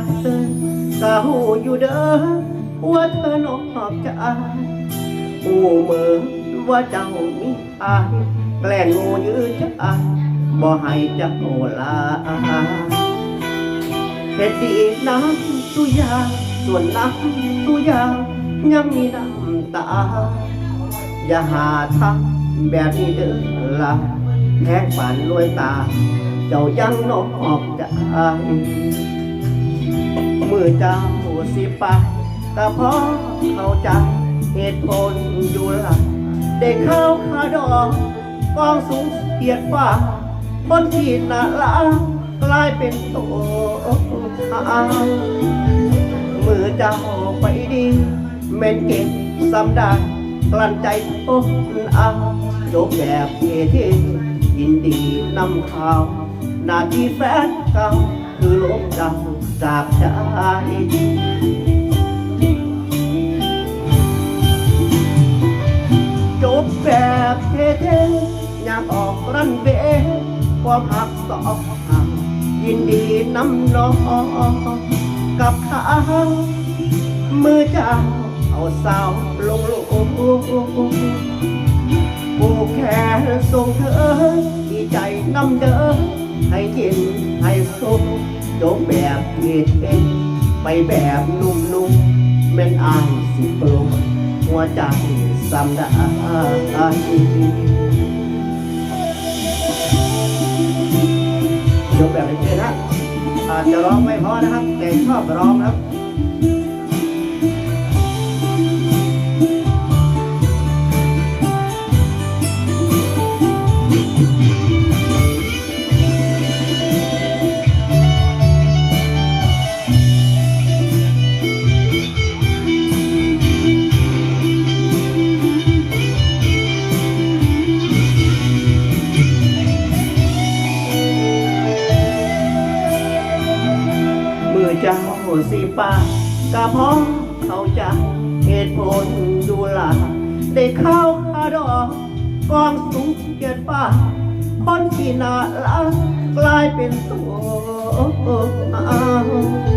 ดเธอก็หูอยู่เด้อว่าเธอนอกใจหูเหมือว่าเจ้ามีอายแกล้งงูยื้อจะบ่ให้เจ้าลาเฮ็ดดีน้ำตุยาส่วนน้ำตุยายังมีน้ำตา อย่าหาทำแบบนี้เด้อละแทงฝันรวยตา เจ้ายังนอกใจ มือเจ้าสิไปก็เพราะเข้าใจเหตุผลอยู่หละได้เข้าคาดอกกองสูงเกียรฟ้าคนที่น่ารักกลายเป็นตัวอามือเจ้าไปดีเม่นเก่งสำได้กลั้นใจโอ้อาจบแบบเท่ยินดีนำข่าว นาที่แฟนเก่าคือลบเจ้าจากใจจบแบบเท่ๆอยากออกรันเวย์ความหักสองทางยินดีนำน้องกับข้ามือเจ้าเอาสาวลงลูกผู้แค่ส่งเธอที่ใจนำเดินให้ยินให้สุข จบแบบเท่ๆไปแบบนุ่มๆแม่นอายสิปลุกหัวใจสำได้ยกแบบนี้นะอาจจะร้องไม่พอนะครับ แต่ชอบร้องนะครับ เจ้าสิปากะเพราะเขาใจะเหตุผลดูละได้เข้าคาดอกกองสูงเกียรติป้าคนที่น่ารักกลายเป็นตัวอ้าว